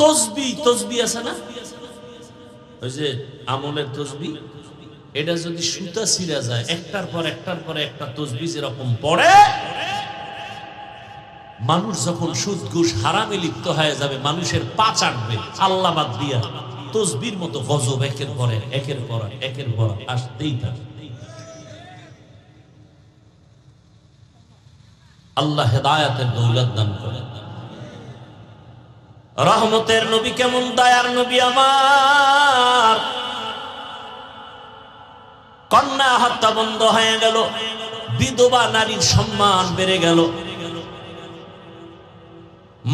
তসবি তসবি আছে না? ওই যে আমলের তসবি এটা যদি সুতা ছিঁড়া যায় একটার পর একটার পর একটা তসবি যেরকম পড়ে মানুষ যখন সুদ ঘুষ হারামে লিপ্ত হয়ে যাবে মানুষের পা চাটবে আল্লাহ বাদ দিয়া তসবির মতো গজব একের পর এক, একের পর একের পর আসতেই থাকে। আল্লাহ হেদায়াতের দৌলত দান করেন। রহমতের নবী কেমন দয়ার নবী আমার। কন্যা হত্যা বন্ধ হয়ে গেল, বিধবা নারীর সম্মান বেড়ে গেল।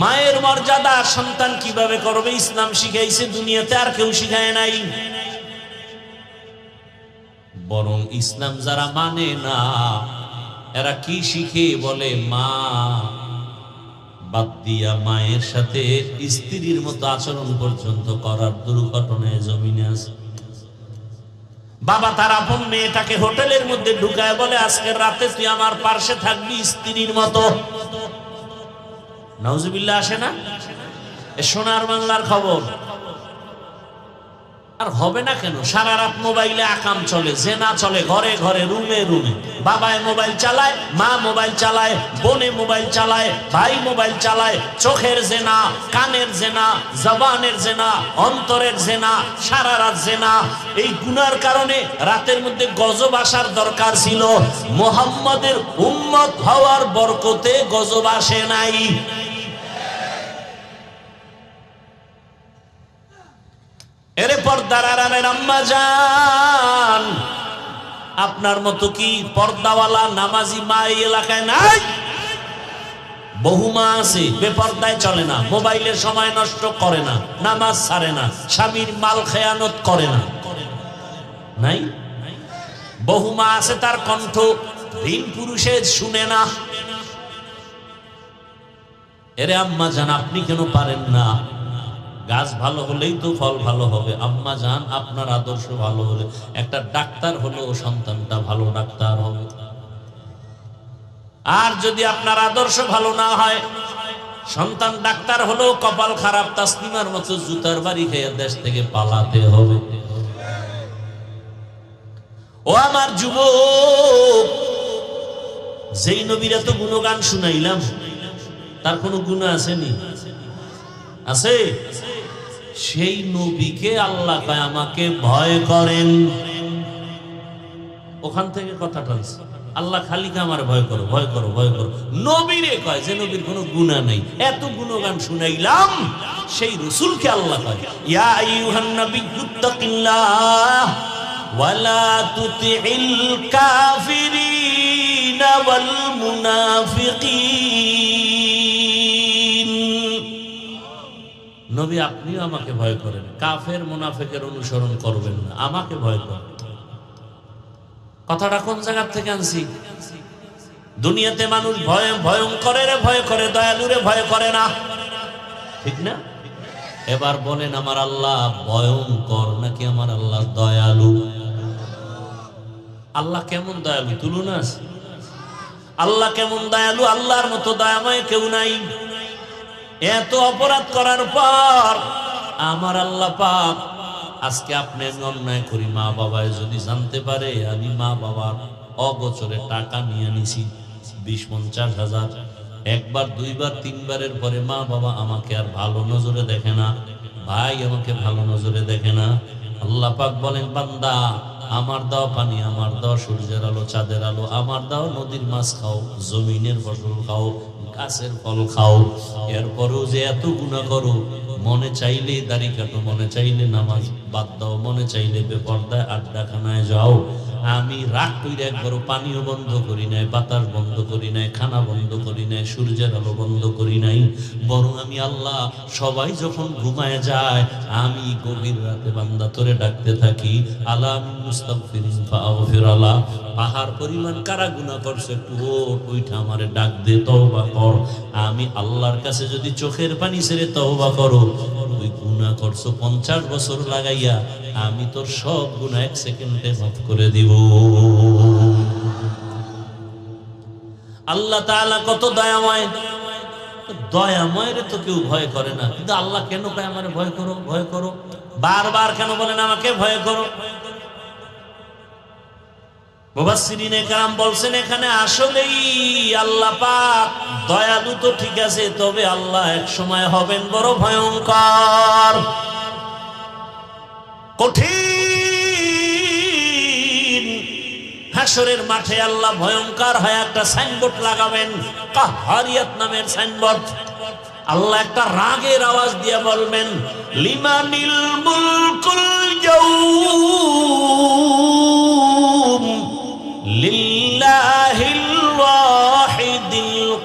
মায়ের মর্যাদা সন্তান কীভাবে করবে, ইসলাম শিখাইছে, দুনিয়াতে আর কেউ শিখায় নাই। বরং ইসলাম যারা মানে না, এরা কি শিখে বলে মা? বাদ দিয়া মায়ের সাথে স্ত্রীর মতো আচরণ পর্যন্ত করার দুর্ঘটনায় জমিনে আছে। বাবা তার আপন মেয়েটাকে হোটেলের মধ্যে ঢুকায় বলে, আজকে রাতে তুই আমার পার্শ্বে থাকবি স্ত্রীর মতো। নজিবিল্লা আসে না? সোনার বাংলার খবর। আর হবে না কেন? সারা রাত মোবাইলে আকাম চলে, জেনা চলে, ঘরে ঘরে, রুমে রুমে। বাবায় মোবাইল চালায়, মা মোবাইল চালায়, বোনে মোবাইল চালায়, ভাই মোবাইল চালায়, চোখের জেনা, কানের জেনা, জবানের জেনা, অন্তরের জেনা, সারা রাত জেনা। এই গুনার কারণে রাতের মধ্যে গজব আসার দরকার ছিল। মোহাম্মদের উম্মত হওয়ার বরকতে গজব আসে নাই। এরে পর্দার আরামের আম্মা যান। আপনার মতো কি পর্দাওয়ালা নামাজি মা এই এলাকায় নাই? বহু মা আছে, বেপর্দায় চলে না, মোবাইলে সময় নষ্ট করে না, নামাজ ছাড়ে না, স্বামীর মাল খেয়ানত করে না। নাই? বহু মা আছে তার কণ্ঠ, ভিন পুরুষের শুনে না। এরে আম্মা জান আপনি কেন পারেন না? গাছ ভালো হলেই তো ফল ভালো হবে। আম্মা জান আপনার আদর্শ ভালো হলে। একটা ডাক্তার হলেও সন্তানটা ভালো ডাক্তার হবে। আর যদি আপনার আদর্শ ভালো না হয়, সন্তান ডাক্তার হলেও কপাল খারাপ, তাসলিমার মতো জুতার বাড়ি খেয়ে দেশ থেকে পালাতে হবে। ও আমার যুবক, যেই নবীর এত গুণগান শুনাইলাম, তার কোনো গুণ আসেনি? আছে? সেই নবীকে আল্লাহ কয়, আমাকে ভয় করেন। ওখান থেকে কথা টানছে আল্লাহ খালিকে আমার ভয় করো ভয় করো ভয় করো। নবীরে কয় যে নবীর কোনো গুণা নেই, এত গুণগান শুনাইলাম, সেই রসুলকে আল্লাহ কয়, ইয়া আইয়ুহান নবী, ইত্তাকিল্লাহ, ওয়ালা তুতিইল কাফিরিনা ওয়াল মুনাফিকিন। নবী, আপনিও আমাকে ভয় করেন। কাফের মুনাফেকের অনুসরণ করবেন না। আমাকে ভয় করেন। কথাটা কোন জায়গার থেকে আনছি? দুনিয়াতে মানুষ ভয় ভয়ঙ্করের ভয় করে, দয়ালুরে ভয় করে না। ঠিক না? এবার বলেন, আমার আল্লাহ ভয়ঙ্কর নাকি আমার আল্লাহ দয়ালু? আল্লাহ কেমন দয়ালু? তুলুন আল্লাহ কেমন দয়ালু? আল্লাহর মতো দয়াময় কেউ নাই। এত অপরাধ করার পর আমার আল্লাহ পাক আজকে আপনি অন্যায় করি, মা বাবায় যদি জানতে পারে, আমি মা বাবার অগোচরে টাকা নিয়ে নিছি, বিশ পঞ্চাশ হাজার। একবার, দুইবার, তিনবারের পরে মা বাবা আমাকে আর ভালো নজরে দেখে না, ভাই আমাকে ভালো নজরে দেখে না। আল্লাহ পাক বলেন, বান্দা, আমার দাও পানি, আমার দাও সূর্যের আলো, চাঁদের আলো, আমার দাও নদীর মাছ খাও, জমিনের ফসল খাও গাছের ফল খাও। এরপরও যে এত গুণা করো, মনে চাইলে দাড়ি কাটো, মনে চাইলে নামাজ বাদ দাও, মনে চাইলে বেপর্দায় আড্ডাখানায় যাও। আমি রাগ কইরে একবারও পানিও বন্ধ করি নাই, বাতাস বন্ধ করি নাই, খানা বন্ধ করি নাই, সূর্যের আলো বন্ধ করি নাই। বরং আমি আল্লাহ সবাই যখন ঘুমায় যায়, আমি গভীর রাতে বান্দা তোরে ডাকতে থাকি আলা মুস্তাগফিরিন ফাগফির আলা। পাহাড় পরিমাণ কারা গুনাহ করছে একটু ওইটা আমারে ডাক দে, তওবা কর। আমি আল্লাহর কাছে যদি চোখের পানি ছেড়ে তওবা করো গুনাহ করছ, পঞ্চাশ বছর লাগাইয়া আমি তোর সব গুণা এক সেকেন্ডে মাফ করে দিব। আল্লাহ তাআলা কত দয়াময়। দয়াময়ের তো কেউ ভয় করে না, কিন্তু আল্লাহ কেন কয় আমার ভয় করো ভয় করো? বারবার কেন বলেন আমাকে ভয় করো? মুবাসসিরিনে কারাম বলছেন, এখানে আসলেই আল্লাহ পাক দয়ালু তো ঠিক আছে, তবে আল্লাহ এক সময় হবেন বড় ভয়ঙ্কর। কঠিন হাসরের মাঠে আল্লাহ ভয়ঙ্কর হয় একটা সাইনবোর্ড লাগাবেন, কাহারিয়াত নামের সাইনবোর্ড। আল্লাহ একটা রাগের আওয়াজ দিয়ে বলবেন, লিমানিল মুলকুল ইয়াউম।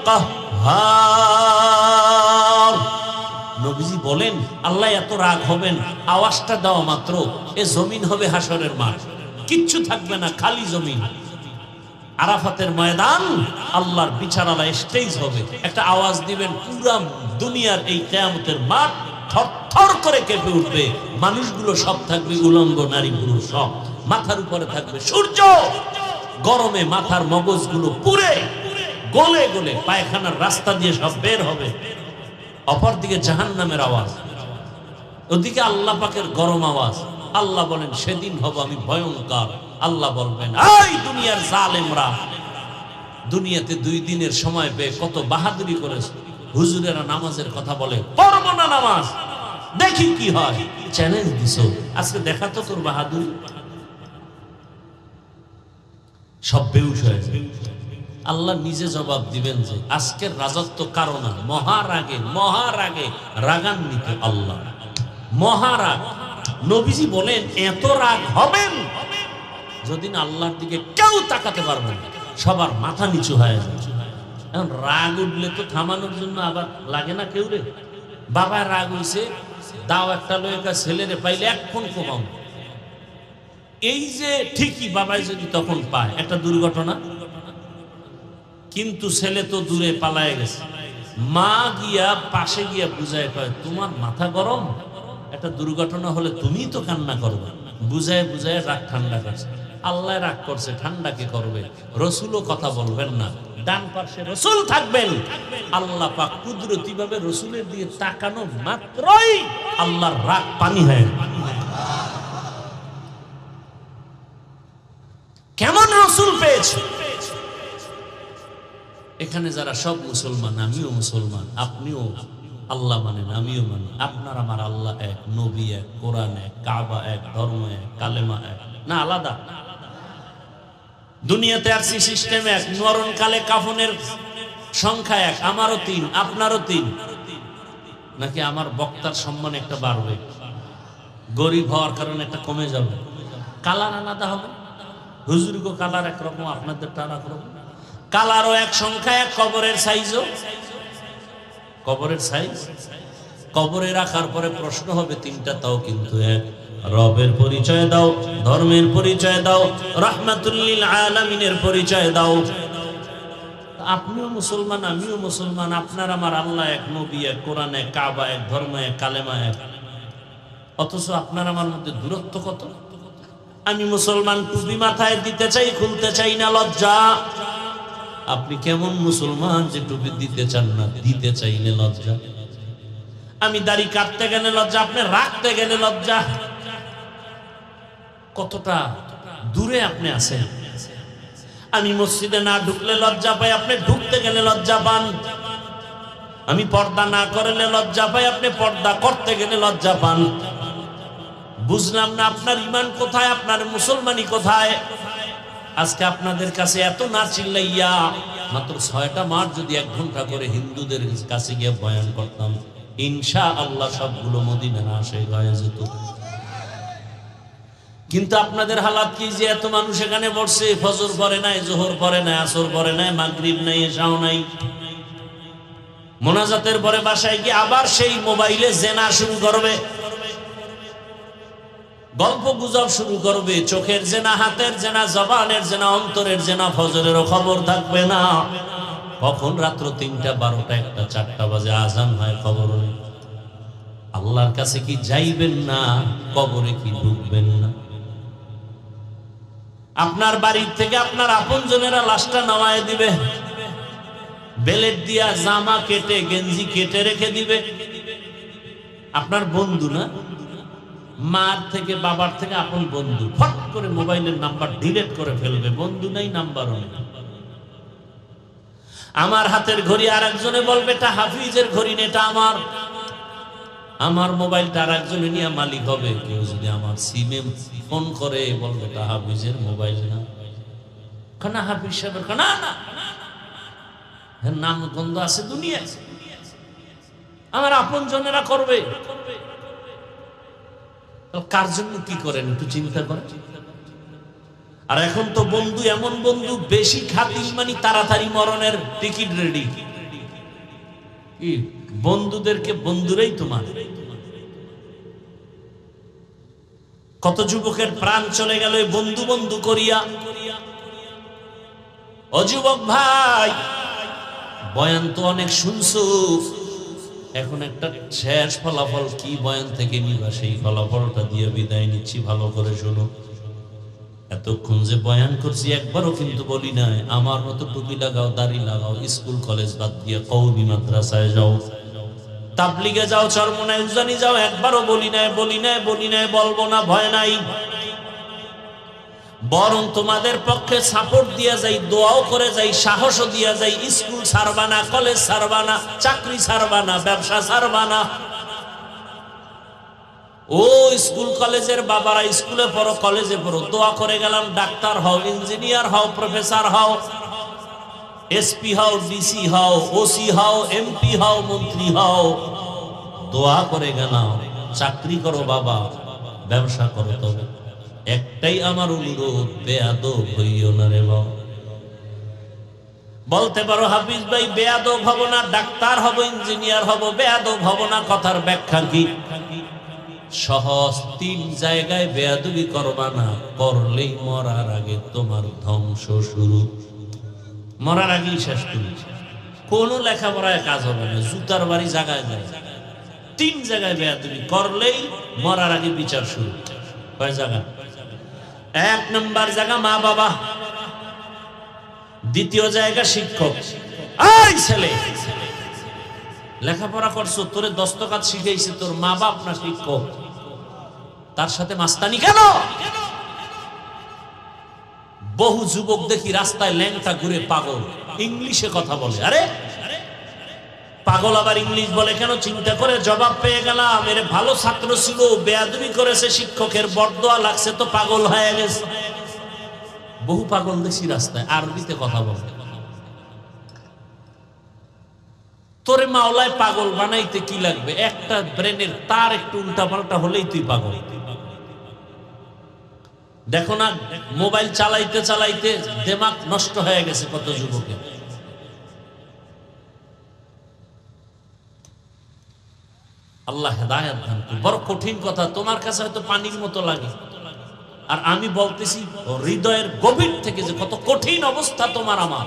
কাহ্হার নবীজি বলেন, আল্লাহ এত রাগ হবেন, আওয়াজটা দেওয়া মাত্র, এ জমিন হবে হাসরের মাঠ। কিচ্ছু থাকবে না, খালি জমিন। আরাফাতের ময়দান, আল্লাহর বিচারালা স্টেজ হবে। একটা আওয়াজ দিবেন, পুরা দুনিয়ার এই কেয়ামতের মাঠ থর করে কেঁপে উঠবে। মানুষগুলো সব থাকবে উলঙ্গ, নারী, পুরুষ, সব। মাথার উপরে থাকবে সূর্য। গরমে মাথার মগজগুলো পুরে গলে গলে পায়খানার রাস্তা দিয়ে সব বের হবে। অপরদিকে জাহান নামের আওয়াজ। ওদিকে আল্লাহ পাকের গরম আওয়াজ। আল্লাহ বলেন, সেদিন হব আমি ভয়ঙ্কর। আল্লাহ বলবেন, এই দুনিয়ার জালেমরা, দুনিয়াতে দুই দিনের সময় পেয়ে কত বাহাদুরি করেছে। হুজুরেরা নামাজের কথা বলে, পড়ব না নামাজ? দেখি কি হয়। চ্যালেঞ্জ দিছ। আজকে দেখা তো তোর বাহাদুরি। সব বেউস হয়েছে আল্লাহ নিজে জবাব দিবেন যে আজকের রাজত্ব কারণ মহারাগে মহারাগে রাগান্বিত আল্লাহ। মহারাগ, নবীজি বলেন, এত রাগ হবেন যদি না আল্লাহর দিকে কেউ তাকাতে পারবেন সবার মাথা নিচু হয়ে যাবে। এখন রাগ উঠলে তো থামানোর জন্য আবার লাগে না কেউ রে। বাবা রাগ হইছে, দাও একটা লয়েকা ছেলেরে পাইলে এখন কোপাও এই যে ঠিকই বাবাই যদি তখন পায়, একটা দুর্ঘটনা কিন্তু ছেলে তো দূরে পালায় গেছে। মা গিয়া পাশে গিয়া বুঝায় কয়, তোমার মাথা গরম? একটা দুর্ঘটনা হলে তুমি তো কান্না করবে। বুঝায় বুঝায় রাগ ঠান্ডা করছে। আল্লাহ রাগ করছে, ঠান্ডা কে করবে? রসুলও কথা বলবেন না। ডান পাশে রসুল থাকবেন। আল্লাহ পাক কুদরতি ভাবে রসুলের দিয়ে তাকানো মাত্রই আল্লাহর রাগ পানি হয় কেমন রসুল পেয়েছে? এখানে যারা সব মুসলমান, আমিও মুসলমান, আপনিও আল্লাহ মানেন, আমিও মানি। আপনার আমার আল্লাহ এক, নবী এক, কোরআন এক, কাবা এক, ধর্ম এক, কালেমা এক। না, আলাদা। দুনিয়াতে আসছি সিস্টেম এক, মরণকালে কাফনের সংখ্যা এক, আমারও তিন, আপনারও তিন। নাকি আমার বক্তার সম্মান একটা বাড়বে? গরিব হওয়ার কারণে একটা কমে যাবে। কালার আলাদা হবে। হুজুরগো কালার একরকম আপনাদেরটা আর একরকম। কালারও এক সংখ্যা, এক কবরের সাইজও কবরের সাইজ কবরে রাখার পরে প্রশ্ন হবে তিনটা, তাও কিন্তু এক। রবের পরিচয় দাও, ধর্মের পরিচয় দাও, রহমাতুল্লিল আলামিনের পরিচয় দাও। আপনিও মুসলমান, আমিও মুসলমান, আপনার আমার আল্লাহ এক নবী, এক কোরআন, এক কাবা, এক ধর্ম, এক কালেমা, এক। অথচ আপনার আমার মধ্যে দূরত্ব কত? আমি মুসলমান টুপি মাথায় দিতে চাই, খুলতে চাই না, লজ্জা। আপনি কেমন মুসলমান যে টুপি দিতে চান না? দিতে চাইলে লজ্জা। আমি দাড়ি কাটতে গেলে লজ্জা, আপনি রাখতে গেলে লজ্জা। কতটা দূরে আপনি আছেন? আমি মসজিদে না ঢুকলে লজ্জা পাই, আপনি ঢুকতে গেলে লজ্জা পান। আমি পর্দা না করলে লজ্জা পাই, আপনি পর্দা করতে গেলে লজ্জা পান। বুঝলাম না, আপনার ইমান কোথায়, আপনার মুসলমানি কোথায়? আজকে আপনাদের কাছে এত না চিল্লাইয়া মাত্র ছয়টা মাস যদি এক ঘণ্টা করে হিন্দুদের কাছে গিয়ে বয়ান করতাম ইনশা আল্লাহ সবগুলো মদিনা আসে হয়ে যেত। কিন্তু আপনাদের হালাত কি যে এত মানুষ এখানে বসছে? ফজর পরে নাই, জোহর পরে নাই, আসর পরে নাই, মাগরিব নাই এসাও নাই। মোনাজাতের পরে বাসায় গিয়ে আবার সেই মোবাইলে জেনা শুরু করবে। গল্প গুজব শুরু করবে, চোখের জেনা, হাতের জেনা, জবানের জেনা, অন্তরের জেনা, ফজরেরও খবর থাকবে না। কখন রাত্র তিনটা, বারোটা, একটা, চারটা বাজে, আজান হয় খবর আল্লাহর কাছে কি যাইবেন না, কবরে কি ঢুকবেন না? আপনার বাড়ির থেকে আপনার আপন জনেরা লাশটা নামায় দিবে। বেলেট দিয়া জামা কেটে, গেঞ্জি কেটে রেখে দিবে। আপনার বন্ধু না? মার থেকে বাবার থেকে আপন বন্ধু। ফট করে মোবাইলের নাম্বার ডিলিট করে ফেলবে। বন্ধু নাই নাম্বারও নেই। আমার হাতের ঘড়ি আর একজনে বলবে এটা হাফিজের ঘড়ি না, এটা আমার। আমার মোবাইলটা আর একজনে নিয়ে মালিক হবে। কেউ যদি আমার সিমে ফোন করে বলবে এটা হাফিজের মোবাইল না। খানা হাফিজ সাহেবের না না নাম গন্ধ আছে দুনিয়ায়। আমার আপন জনেরা করবে। কার জন্য কি করেন, একটু চিন্তা করেন। আর এখন তো বন্ধু, এমন বন্ধু, বেশি খাতির মানে তাড়াতাড়ি মরণের টিকিট রেডি। বন্ধুদেরকে বন্ধুরাই তোমার কত যুবকের প্রাণ চলে গেল বন্ধু বন্ধু করিয়া। ও যুবক ভাই, বয়ান তো অনেক শুনছো। এখন একটা শেষ ফলাফল কি বয়ান থেকে নিবা? সেই ফলাফলটা দিয়ে বিদায় নিচ্ছি, ভালো করে শোনো। এতক্ষণ যে বয়ান করছি, একবারও কিন্তু বলি নাই, আমার মতো টুপি লাগাও, দাড়ি লাগাও, স্কুল, কলেজ বাদ দিয়ে কৌমি মাদ্রাসায় যাও। তাবলিগে যাও, চরমনায় উজানি যাও, একবারও বলি নাই বলি নাই বলি নাই, বলব না, ভয় নাই। বরং তোমাদের পক্ষে সাপোর্ট দিয়া যাই, দোয়াও করে যাই, সাহসও দিয়া যাই স্কুল ছাড়বানা কলেজ ছাড়বানা চাকরি ছাড়বানা ব্যবসা ছাড়বানা ও স্কুল কলেজের বাবারা স্কুলে পড়ো কলেজে পড়ো, দোয়া করে গেলাম, ডাক্তার হও ইঞ্জিনিয়ার হও প্রফেসর হও এসপি হও ডিসি হও ওসি হও এমপি হও, মন্ত্রী হও, দোয়া করে গেলাম, চাকরি করো বাবা, ব্যবসা করো তবে। একটাই আমার অনুরোধ বেয়াদ হইও না রে বলতে পারো, হাফিজ ভাই বেয়াদ হব না, ডাক্তার হব, ইঞ্জিনিয়ার হব বেয়াদ হব না, কথার ব্যাখ্যা কি? সহজ তিন জায়গায় বেয়াদবি করবা না, করলেই মরার আগে তোমার ধ্বংস শুরু। মরার আগেই শেষ তুমি। কোনো লেখাপড়ায় কাজ হবে না, জুতার বাড়ি জায়গায় যায়। তিন জায়গায় বেয়াদবি করলেই মরার আগে বিচার শুরু। কয় জায়গা? এক নম্বর জায়গা মা বাবা। দ্বিতীয় জায়গা শিক্ষক। এই ছেলে, লেখাপড়া করছ, তোরে দস্তকাত শিখাইছে তোর মা বাপ না শিক্ষক? তার সাথে মাস্তানি কেন? বহু যুবক দেখি রাস্তায় ল্যাংটা ঘুরে পাগল, ইংলিশে কথা বলে। আরে পাগল আবার ইংলিশ বলে, কেন চিন্তা করে জবাব পেয়ে গেলাম? এর ভালো ছাত্র ছিল বেয়াদবি করেছে শিক্ষকের বরদোয়া লাগছে, তো পাগল হয়ে গেছে। বহু পাগল দেখছি রাস্তায়, আরবিতে কথা বলে। তোরে মাওলায় পাগল বানাইতে কি লাগবে? একটা ব্রেনের তার একটু উল্টা পাল্টা হলেই তুই পাগল। দেখো না, মোবাইল চালাইতে চালাইতে দেমাগ নষ্ট হয়ে গেছে কত যুবকের। আল্লাহ হেদায়াত দান। বড় কঠিন কথা, তোমার কাছে হয়তো পানির মতো লাগে। আর আমি বলতেছি, হৃদয়ের গভীর থেকে যে কত কঠিন অবস্থা তোমার আমার।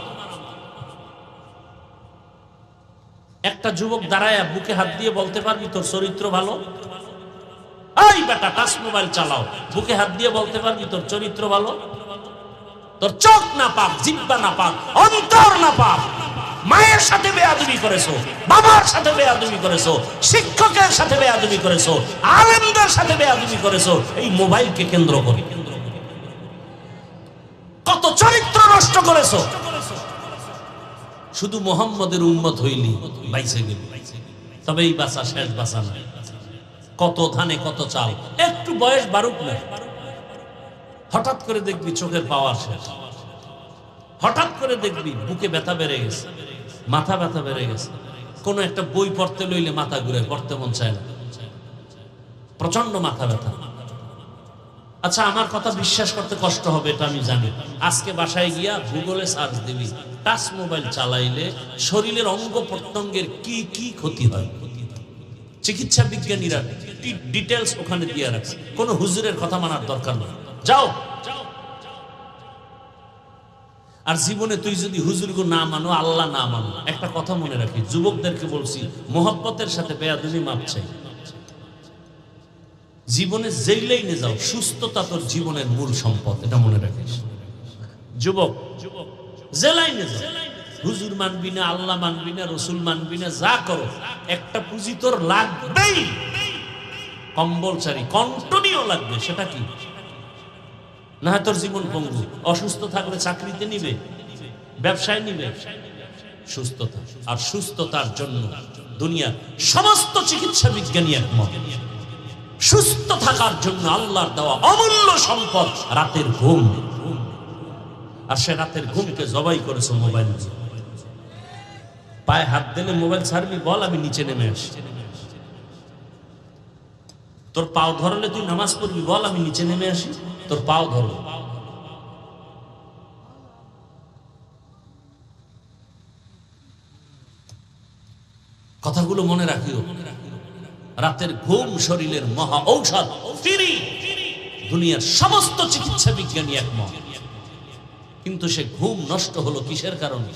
একটা যুবক দাঁড়ায় বুকে হাত দিয়ে বলতে পারবি, তোর চরিত্র ভালো? এই বেটা, টাচ মোবাইল চালাও। বুকে হাত দিয়ে বলতে পারবি, তোর চরিত্র ভালো? তোর চোখ না পাক, জিব্বা না পাক, অন্তর না পাক। মায়ের সাথে বেয়াদবি করেছ, বাবার সাথে বেয়াদবি করেছ, শিক্ষকের সাথে বেয়াদবি করেছ, আলেমদের সাথে বেয়াদবি করেছ, এই মোবাইলকে কেন্দ্র করে। কত চরিত্র নষ্ট করেছ। শুধু মোহাম্মদের উন্মত হইলি বাইসে গেল। তবে এই বাসা শেষ বাসা নাই কত ধানে কত চাল, একটু বয়স বাড়ুক না। হঠাৎ করে দেখবি চোখের পাওয়ার শেষ। হঠাৎ করে দেখবি বুকে ব্যথা বেড়ে গেছে। মাথা ব্যথা বেড়ে গেছে। কোনো একটা বই পড়তে লইলে মাথা ঘুরে, পড়তে মন চায় না। প্রচণ্ড মাথা ব্যথা। আচ্ছা আমার কথা বিশ্বাস করতে কষ্ট হবে এটা আমি জানি। আজকে বাসায় গিয়া গুগলে সার্চ দিবি, টাচ মোবাইল চালাইলে শরীরের অঙ্গ প্রত্যঙ্গের কি কি ক্ষতি হয়? চিকিৎসা বিজ্ঞানীরা ডিটেলস ওখানে দিয়ে রাখছে কোনো হুজুরের কথা মানার দরকার নেই। যাও। আর জীবনে তুই যদি হুজুরগো না মানো, আল্লাহ না মানো। একটা কথা মনে রাখি, যুবকদেরকে বলছি, মোহব্বতের সাথে বেয়াদুনি মাপ চাই। জীবনে যেই লাইনে যাও, সুস্থতা তোর জীবনের মূল সম্পদ, এটা মনে রাখিস। যুবক যে লাইনে যাও। হুজুর মানবি না, আল্লাহ মানবি না, রসুল মানবি না, যা করো, একটা পুঁজি তোর লাগবেই। কম্বলচারি কন্টনীয় লাগবে, সেটা কি? না তোর জীবন পঙ্গু। অসুস্থ থাকলে চাকরিতে নিবে, ব্যবসায় নিবে। সুস্থতা আর সুস্থতার জন্য দুনিয়ার সমস্ত চিকিৎসা বিজ্ঞানী একমত। সুস্থ থাকার জন্য আল্লাহর দেওয়া অমূল্য সম্পদ রাতের ঘুম। আর সে রাতের ঘুমকে জবাই করেছে মোবাইল পায়ে হাত দিলে মোবাইল ছাড়বি, বল, আমি নিচে নেমে আসি। তোর পাও ধরলে তুই নামাজ পড়বি, বল, আমি নিচে নেমে আসি। তোর পাও ধরো। কথাগুলো মনে রাখিও। রাতের ঘুম শরীরের মহা ঔষধ দুনিয়ার সমস্ত চিকিৎসা বিজ্ঞানী এক একমত। কিন্তু সে ঘুম নষ্ট হলো কিসের কারণে?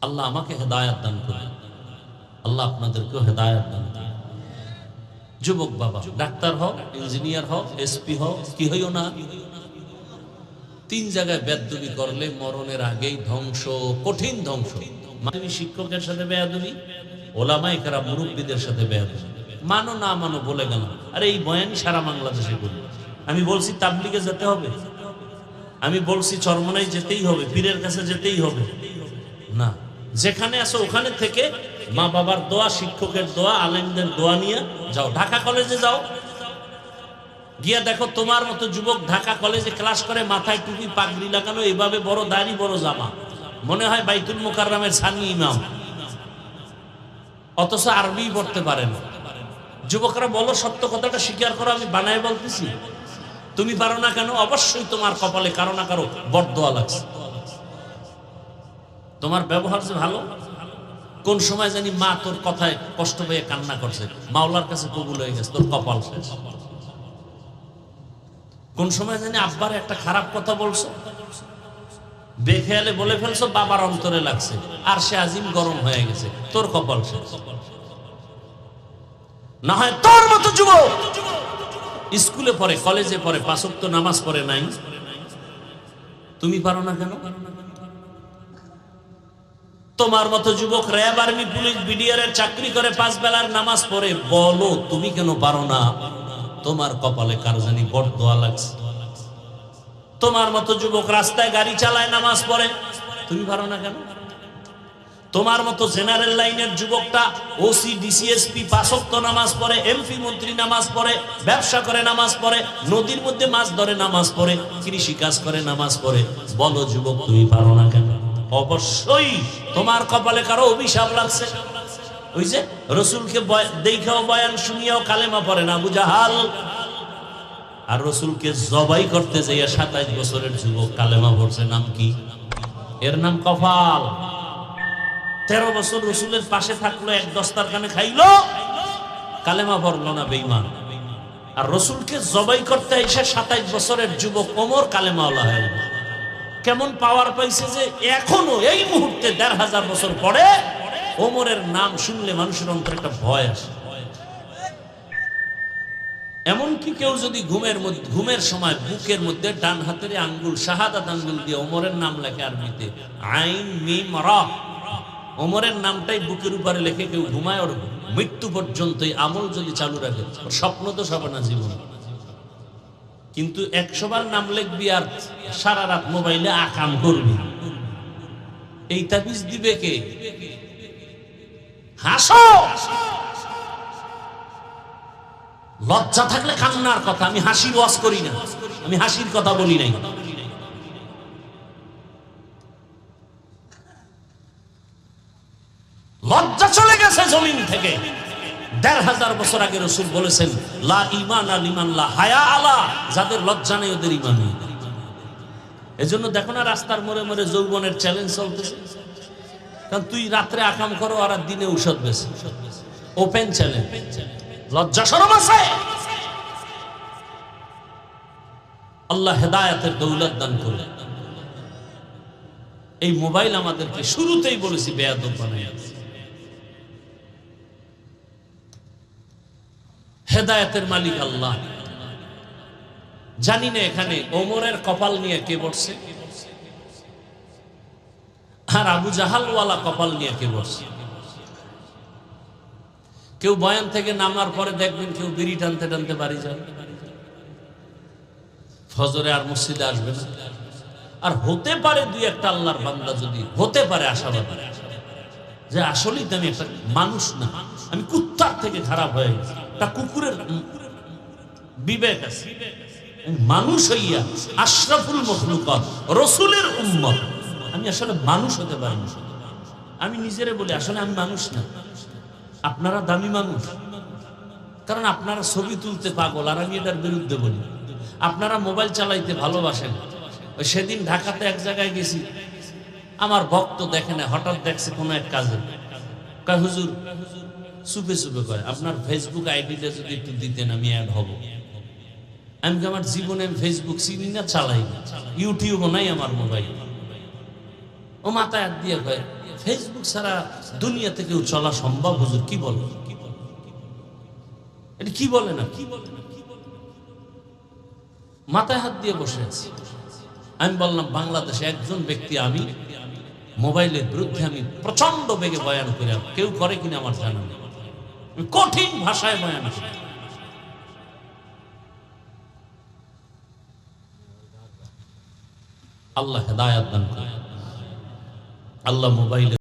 আল্লাহ আমাকে হেদায়াত দান করে আল্লাহ আপনাদেরকেও হেদায়াত দান করে যুবক বাবা, ডাক্তার হোক ইঞ্জিনিয়ার হোক এসপি হোক কি হইও না। তিন জায়গায় বেদবি করলে মরণের আগেই ধ্বংস, কঠিন ধ্বংস। মানবী শিক্ষকের সাথে বেয়াদবি ওলামাই কারা মুরব্বীদের সাথে বেয়াদবি। মানো না মানো বলে গেলাম, আরে এই বয়ানি সারা বাংলাদেশে বলি। আমি বলছি তাবলিগে যেতে হবে। আমি বলছি চরমনাই যেতেই হবে, পীরের কাছে যেতেই হবে। না, যেখানে আছো ওখানে থেকে মা বাবার দোয়া, শিক্ষকের দোয়া, আলেমদের দোয়া নিয়ে যাও। ঢাকা কলেজে যাও। গিয়া দেখো তোমার মতো যুবক ঢাকা কলেজে ক্লাস করে, মাথায় টুপি, পাগড়ি লাগানো এইভাবে বড় দাড়ি, বড় জামা। মনে হয় বাইতুল মোকাররামের সানি ইমাম। অথচ আরবি পড়তে পারে না। যুবকরা বলো, সত্য কথাটা স্বীকার করো, আমি বানায় বলতেছি। তুমি পারো না কেন? অবশ্যই তোমার কপালে কারও না কারও বরদোয়া লাগছে। তোমার ব্যবহার যে ভালো কোন সময় জানি মা তোর কথায় কষ্ট পেয়ে কান্না করছে। মাওলার কাছে কবুল হয়ে গেছে, তোর কপাল শেষ। কোন সময় জানি আব্বার একটা খারাপ কথা বলছো। বেখেয়ালে বলে ফেলছো, বাবার অন্তরে লাগছে, আর সে আজিম গরম হয়ে গেছে, তোর কপাল শেষ। না হয় তোর মতো যুবক স্কুলে পড়ে, কলেজে পড়ে, পাঁচক্ত নামাজ পড়ে নাই। তুমি পারো না কেন? তোমার মতো যুবক র্যাব আর্মি পুলিশ বিডিআর এর চাকরি করে পাঁচ বেলার নামাজ পড়ে, বলো, তুমি কেন পারো না? তোমার কপালে কারও জানি বড় দোয়া লাগছে। তোমার মতো যুবক রাস্তায় গাড়ি চালায় নামাজ পড়ে, তুমি পারো না কেন? তোমার মতো জেনারেল লাইনের যুবকটা ওসি ডিসিএসপি পাশক্ত নামাজ পড়ে এমপি মন্ত্রী নামাজ পড়ে, ব্যবসা করে নামাজ পড়ে, নদীর মধ্যে মাছ ধরে নামাজ পড়ে কৃষি কাজ করে নামাজ পড়ে, বলো যুবক, তুমি পারো না কেন? অবশ্যই তোমার কপালে কারও অভিশাপ লাগছে। ওই যে রসুলকে দেখাও বয়ান শুনিয়াও কালেমা পড়ে না বুঝাহাল আর রসুলকে জবাই করতে যাইয়া সাতাইশ বছরের যুবক কালেমা পড়ছে, নাম কি? এর নাম কপাল। তেরো বছর রসুলের পাশে থাকল, এক দস্তার কানে খাইলো, কালেমা পড়ল না বেইমান আর রসুলকে জবাই করতে এসে সাতাইশ বছরের যুবক ওমর কালেমাওয়ালা হয়ে গেল। কেমন পাওয়ার পাইছে যে এখনও এই মুহূর্তে দেড় হাজার বছর পরে ওমরের নাম শুনলে মানুষের অন্তরে একটা ভয় আসে। এমনকি কেউ যদি ঘুমের মধ্যে, ঘুমের সময় বুকের মধ্যে ডান হাতের আঙ্গুল, শাহাদাত আঙ্গুল দিয়ে ওমরের নাম লেখে আরবিতে, আইন মিম রা। ওমরের নামটাই বুকের উপরে লেখে কেউ ঘুমায়, ওর মৃত্যু পর্যন্ত আমল যদি চালু রাখে স্বপ্ন তো সবে না জীবন। কিন্তু একশোবার নাম লিখবি আর সারা রাত মোবাইলে আকাম করবি। এই তাবিজ দিবে কে? হাসো! লজ্জা থাকলে কান্নার কথা, আমি হাসির ওয়াজ করি না। আমি হাসির কথা বলি নাই। লজ্জা চলে গেছে জমিন থেকে। দেড় হাজার বছর আগে রসুল বলেছেন, লা ইমান আল ইমান লা হায়া আলা যাদের লজ্জা নেই ওদের ইমান এজন্য দেখো না রাস্তার মোড়ে মোড়ে যৌবনের চ্যালেঞ্জ চলতেছে। কারণ তুই রাত্রে আকাম করো আর দিনে ঔষধ বেশি ওপেন চ্যালেঞ্জ লজ্জা সরম আছে। আল্লাহ হেদায়াতের দৌলত দান করে এই মোবাইল আমাদেরকে শুরুতেই বলেছি, বেয়াদব বানাই হেদায়তের মালিক আল্লাহ। জানি না এখানে ওমরের কপাল নিয়ে কে বসছে। আর আবু জাহালওয়ালা কপাল নিয়ে কে বসে কেউ বয়ান থেকে নামার পরে দেখবেন কেউ বিড়ি টানতে টানতে বাড়ি যায়। ফজরে আর মসজিদে আসবে না। আর হতে পারে দুই একটা আল্লাহর বান্দা যদি, হতে পারে আশাবাদ যে আসলেই তো আমি একটা মানুষ না, আমি কুত্তার থেকে খারাপ হয়ে গেছি। একটা কুকুরের বিবেক আছে। মানুষ হইয়া আশরাফুল মখলুকত, রসুলের উম্মত। আমি আসলে মানুষ হতে পারি আমি নিজেরে বলি, আসলে আমি মানুষ না। আপনারা দামি মানুষ। কারণ আপনারা ছবি তুলতে পাগল, আর আমি এটার বিরুদ্ধে বলি। আপনারা মোবাইল চালাইতে ভালোবাসেন। ওই সেদিন ঢাকাতে এক জায়গায় গেছি। আমার ভক্ত দেখে না হঠাৎ দেখছে কোনো এক কাজে। হুজুর সুপে সুপে কয় আপনার ফেসবুক আইডিটা যদি একটু দিতেন, আমি অ্যাড হব। আমি কি আমার জীবনে ফেসবুক চিনি না? চালাই না। ইউটিউবও নাই আমার মোবাইল ও মাথায় হাত দিয়ে কয় ফেসবুক ছাড়া দুনিয়াতে কেউ চলা সম্ভব? হুজুর, কি বলে এটা কি বলে না? কি বলে মাথায় হাত দিয়ে বসে আছি। আমি বললাম, বাংলাদেশে একজন ব্যক্তি আমি মোবাইলের বিরুদ্ধে আমি প্রচণ্ড বেগে বয়ান করে কেউ করে কিনা আমার জানা নেই। কঠিন ভাষায় বয়ান আল্লাহ হেদায়াত দান আল্লাহ মোবাইলে